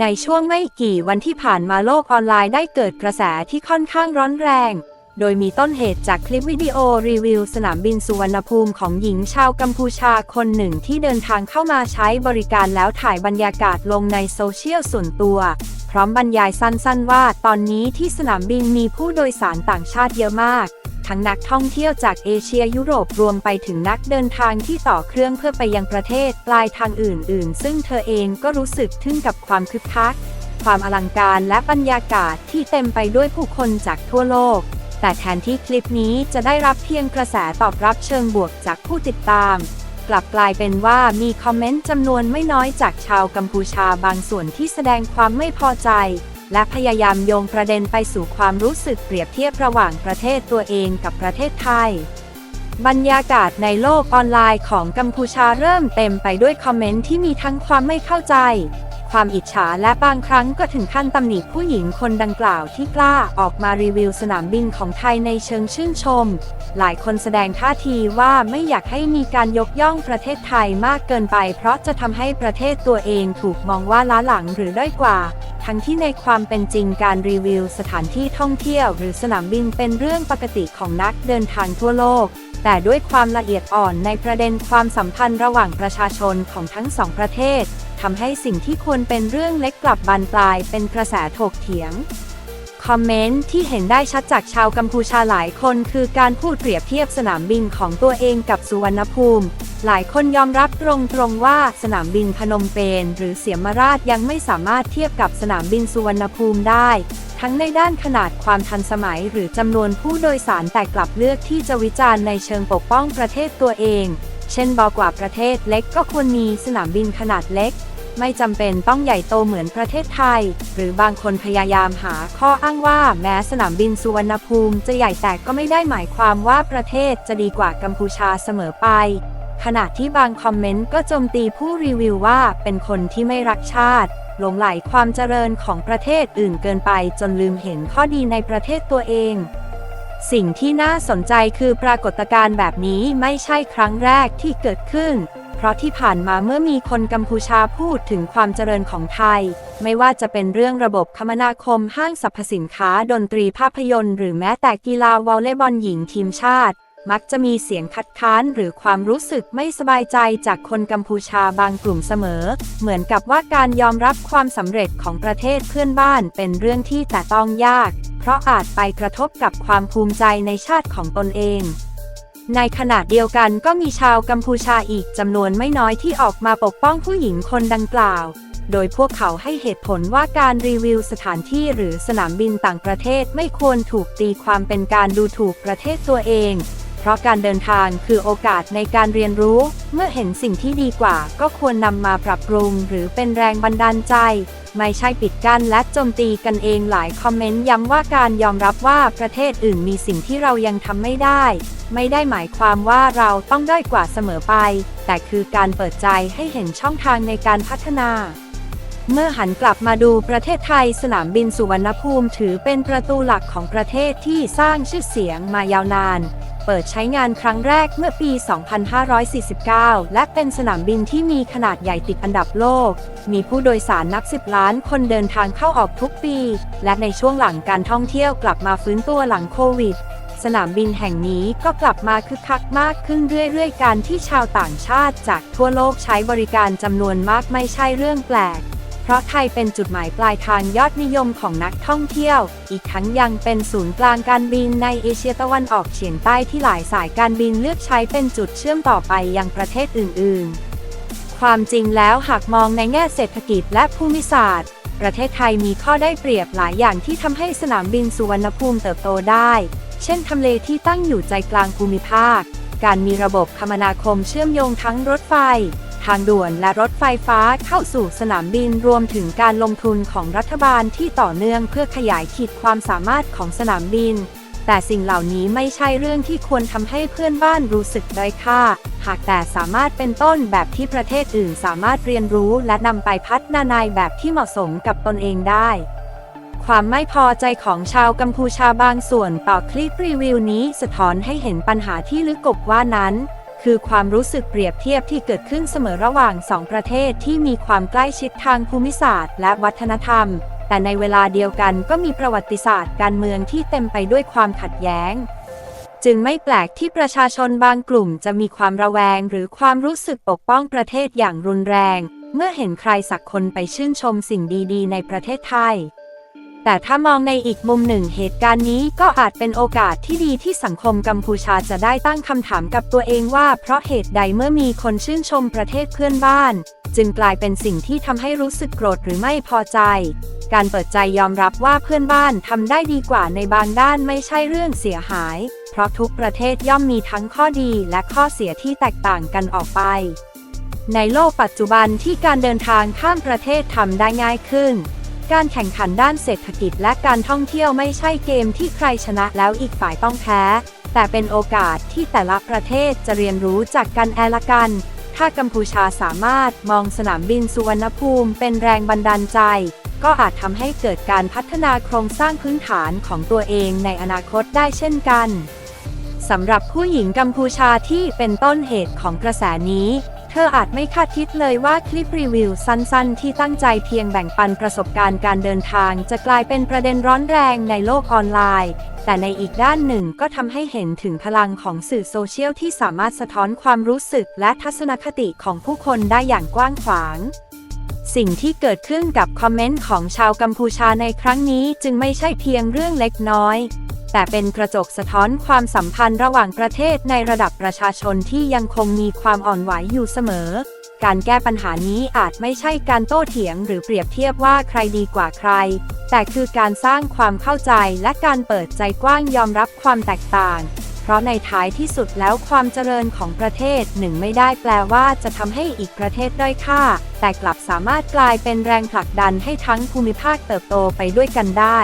ในช่วงไม่กี่วันที่ผ่านมาโลกออนไลน์ได้เกิดกระแสที่ค่อนข้างร้อนแรง โดยมีต้นเหตุจากคลิปวิดีโอรีวิวสนามบินสุวรรณภูมิของหญิงชาวกัมพูชาคนหนึ่งที่เดินทางเข้ามาใช้บริการแล้วถ่ายบรรยากาศลงในโซเชียลส่วนตัว พร้อมบรรยายสั้นๆว่าตอนนี้ที่สนามบินมีผู้โดยสารต่างชาติเยอะมาก ทั้งนักท่องเที่ยวจากเอเชียยุโรปรวมไปถึงนักเดินทางที่ต่อเครื่องเพื่อไปยังประเทศปลายทางอื่น ๆ ซึ่งเธอเองก็รู้สึกทึ่งกับความคึกคัก ความอลังการและบรรยากาศที่เต็มไปด้วยผู้คนจากทั่วโลก แต่แทนที่คลิปนี้จะได้รับเพียงกระแสตอบรับเชิงบวกจากผู้ติดตาม กลับกลายเป็นว่ามีคอมเมนต์จำนวนไม่น้อยจากชาวกัมพูชาบางส่วนที่แสดงความไม่พอใจ และพยายามโยงประเด็นไปสู่ความรู้สึกเปรียบเทียบระหว่างประเทศตัวเองกับประเทศไทย บรรยากาศในโลกออนไลน์ของกัมพูชาเริ่มเต็มไปด้วยคอมเมนต์ที่มีทั้งความไม่เข้าใจ ความอิจฉาและบางครั้งก็ถึงขั้นตำหนิผู้หญิงคนดังกล่าวที่กล้าออกมารีวิวสนามบินของไทยในเชิงชื่นชม หลายคนแสดงท่าทีว่าไม่อยากให้มีการยกย่องประเทศไทยมากเกินไป เพราะจะทำให้ประเทศตัวเองถูกมองว่าล้าหลังหรือด้อยกว่า ทั้งที่ในความเป็นจริงการรีวิวสถานที่ท่องเที่ยว หรือสนามบินเป็นเรื่องปกติของนักเดินทางทั่วโลกแต่ด้วยความละเอียดอ่อนในประเด็นความสัมพันธ์ระหว่างประชาชนของทั้งสองประเทศ ทำให้สิ่งที่ควรเป็นเรื่องเล็กกลับบานปลายเป็นกระแสถกเถียง คอมเมนต์ที่เห็นได้ชัดจากชาวกัมพูชาหลายคนคือการพูดเปรียบเทียบสนามบินของตัวเองกับสุวรรณภูมิ หลายคนยอมรับตรงๆว่าสนามบินพนมเปญหรือเสียมราชยังไม่สามารถเทียบกับสนามบินสุวรรณภูมิได้ทั้งในด้านขนาดความทันสมัยหรือจำนวนผู้โดยสารแต่กลับเลือกที่จะวิจารณ์ในเชิงปกป้องประเทศตัวเอง เช่นบอกว่าประเทศเล็กก็ควรมีสนามบินขนาดเล็ก ไม่จำเป็นต้องใหญ่โตเหมือนประเทศไทย หรือบางคนพยายามหาข้ออ้างว่าแม้สนามบินสุวรรณภูมิจะใหญ่แต่ก็ไม่ได้หมายความว่าประเทศจะดีกว่ากัมพูชาเสมอไป ขณะที่บางคอมเมนต์ก็โจมตีผู้รีวิวว่าเป็นคนที่ไม่รักชาติหลงไหลความเจริญของประเทศอื่นเกินไปจนลืมเห็นข้อดีในประเทศตัวเอง สิ่งที่น่าสนใจคือปรากฏการณ์แบบนี้ไม่ใช่ครั้งแรกที่เกิดขึ้น เพราะที่ผ่านมาเมื่อมีคนกัมพูชาพูดถึงความเจริญของไทย ไม่ว่าจะเป็นเรื่องระบบคมนาคมห้างสรรพสินค้าดนตรีภาพยนตร์ หรือแม้แต่กีฬาวอลเลย์บอลหญิงทีมชาติ มักจะมีเสียงคัดค้านหรือความรู้สึกไม่สบายใจจากคนกัมพูชาบางกลุ่มเสมอ เหมือนกับว่าการยอมรับความสำเร็จของประเทศเพื่อนบ้านเป็นเรื่องที่แต่ต้องยาก เพราะอาจไปกระทบกับความภูมิใจในชาติของตนเอง ในขณะเดียวกันก็มีชาวกัมพูชาอีกจำนวนไม่น้อยที่ออกมาปกป้องผู้หญิงคนดังกล่าว โดยพวกเขาให้เหตุผลว่าการรีวิวสถานที่หรือสนามบินต่างประเทศไม่ควรถูกตีความเป็นการดูถูกประเทศตัวเอง เพราะการเดินทางคือโอกาสในการเรียนรู้ เมื่อเห็นสิ่งที่ดีกว่าก็ควรนำมาปรับปรุง หรือเป็นแรงบันดาลใจ ไม่ใช่ปิดกั้นและโจมตีกันเองหลายคอมเมนต์ย้ำว่าการยอมรับว่าประเทศอื่นมีสิ่งที่เรายังทำไม่ได้ ไม่ได้หมายความว่าเราต้องด้อยกว่าเสมอไป แต่คือการเปิดใจให้เห็นช่องทางในการพัฒนาเมื่อหันกลับมาดูประเทศไทยสนามบินสุวรรณภูมิถือเป็นประตูหลักของประเทศที่สร้างชื่อเสียงมายาวนาน เปิดใช้งานครั้งแรกเมื่อปี 2549 และเป็นสนามบินที่มีขนาดใหญ่ติดอันดับโลก มีผู้โดยสารนับสิบล้านคนเดินทางเข้าออกทุกปี และในช่วงหลังการท่องเที่ยวกลับมาฟื้นตัวหลังโควิด สนามบินแห่งนี้ก็กลับมาคึกคักมากขึ้นเรื่อยๆ การที่ชาวต่างชาติจากทั่วโลกใช้บริการจำนวนมากไม่ใช่เรื่องแปลก เพราะไทยเป็นจุดหมายปลายทางยอดนิยมของนักท่องเที่ยว อีกทั้งยังเป็นศูนย์กลางการบินในเอเชียตะวันออกเฉียงใต้ที่หลายสายการบินเลือกใช้เป็นจุดเชื่อมต่อไปยังประเทศอื่น ๆ ความจริงแล้วหากมองในแง่เศรษฐกิจและภูมิศาสตร์ ประเทศไทยมีข้อได้เปรียบหลายอย่างที่ทำให้สนามบินสุวรรณภูมิเติบโตได้ เช่นทำเลที่ตั้งอยู่ใจกลางภูมิภาค การมีระบบคมนาคมเชื่อมโยงทั้งรถไฟ ทางด่วนและรถไฟฟ้าเข้าสู่สนามบินรวมถึงการลงทุนของรัฐบาลที่ต่อเนื่องเพื่อขยายขีดความสามารถของสนามบิน แต่สิ่งเหล่านี้ไม่ใช่เรื่องที่ควรทำให้เพื่อนบ้านรู้สึกด้อยค่า หากแต่สามารถเป็นต้นแบบที่ประเทศอื่นสามารถเรียนรู้และนำไปพัฒนาในแบบที่เหมาะสมกับตนเองได้ความไม่พอใจของชาวกัมพูชาบางส่วนต่อคลิปรีวิวนี้สะท้อนให้เห็นปัญหาที่ลึกกบว่านั้น คือความรู้สึกเปรียบเทียบที่เกิดขึ้นเสมอระหว่างสองประเทศที่มีความใกล้ชิดทางภูมิศาสตร์ และวัฒนธรรม แต่ในเวลาเดียวกันก็มีประวัติศาสตร์การเมืองที่เต็มไปด้วยความขัดแย้ง จึงไม่แปลกที่ประชาชนบางกลุ่มจะมีความระแวง หรือความรู้สึกปกป้องประเทศอย่างรุนแรง เมื่อเห็นใครสักคนไปชื่นชมสิ่งดี ๆ ในประเทศไทย แต่ถ้ามองในอีกมุมหนึ่งเหตุการณ์นี้ก็อาจเป็นโอกาสที่ดีที่สังคมกัมพูชาจะได้ตั้งคำถามกับตัวเองว่า เพราะเหตุใดเมื่อมีคนชื่นชมประเทศเพื่อนบ้าน จึงกลายเป็นสิ่งที่ทำให้รู้สึกโกรธหรือไม่พอใจ การเปิดใจยอมรับว่าเพื่อนบ้านทำได้ดีกว่าในบางด้านไม่ใช่เรื่องเสียหาย เพราะทุกประเทศย่อมมีทั้งข้อดีและข้อเสียที่แตกต่างกันออกไป ในโลกปัจจุบันที่การเดินทางข้ามประเทศทำได้ง่ายขึ้น การแข่งขันด้านเศรษฐกิจและการท่องเที่ยวไม่ใช่เกมที่ใครชนะแล้วอีกฝ่ายต้องแพ้ แต่เป็นโอกาสที่แต่ละประเทศจะเรียนรู้จากกันแอละกัน ถ้ากัมพูชาสามารถมองสนามบินสุวรรณภูมิเป็นแรงบันดาลใจ ก็อาจทำให้เกิดการพัฒนาโครงสร้างพื้นฐานของตัวเองในอนาคตได้เช่นกันสำหรับผู้หญิงกัมพูชาที่เป็นต้นเหตุของกระแสนี้ เธออาจไม่คาดคิดเลยว่าคลิปรีวิวสั้นๆ ที่ตั้งใจเพียงแบ่งปันประสบการณ์การเดินทาง จะกลายเป็นประเด็นร้อนแรงในโลกออนไลน์ แต่ในอีกด้านหนึ่งก็ทำให้เห็นถึงพลังของสื่อโซเชียลที่สามารถสะท้อนความรู้สึกและทัศนคติของผู้คนได้อย่างกว้างขวาง สิ่งที่เกิดขึ้นกับคอมเมนต์ของชาวกัมพูชาในครั้งนี้จึงไม่ใช่เพียงเรื่องเล็กน้อย แต่เป็นกระจกสะท้อนความสัมพันธ์ระหว่างประเทศในระดับประชาชนที่ยังคงมีความอ่อนไหวอยู่เสมอ การแก้ปัญหานี้อาจไม่ใช่การโต้เถียงหรือเปรียบเทียบว่าใครดีกว่าใคร แต่คือการสร้างความเข้าใจและการเปิดใจกว้างยอมรับความแตกต่าง เพราะในท้ายที่สุดแล้วความเจริญของประเทศหนึ่งไม่ได้แปลว่าจะทำให้อีกประเทศด้อยค่า แต่กลับสามารถกลายเป็นแรงผลักดันให้ทั้งภูมิภาคเติบโตไปด้วยกันได้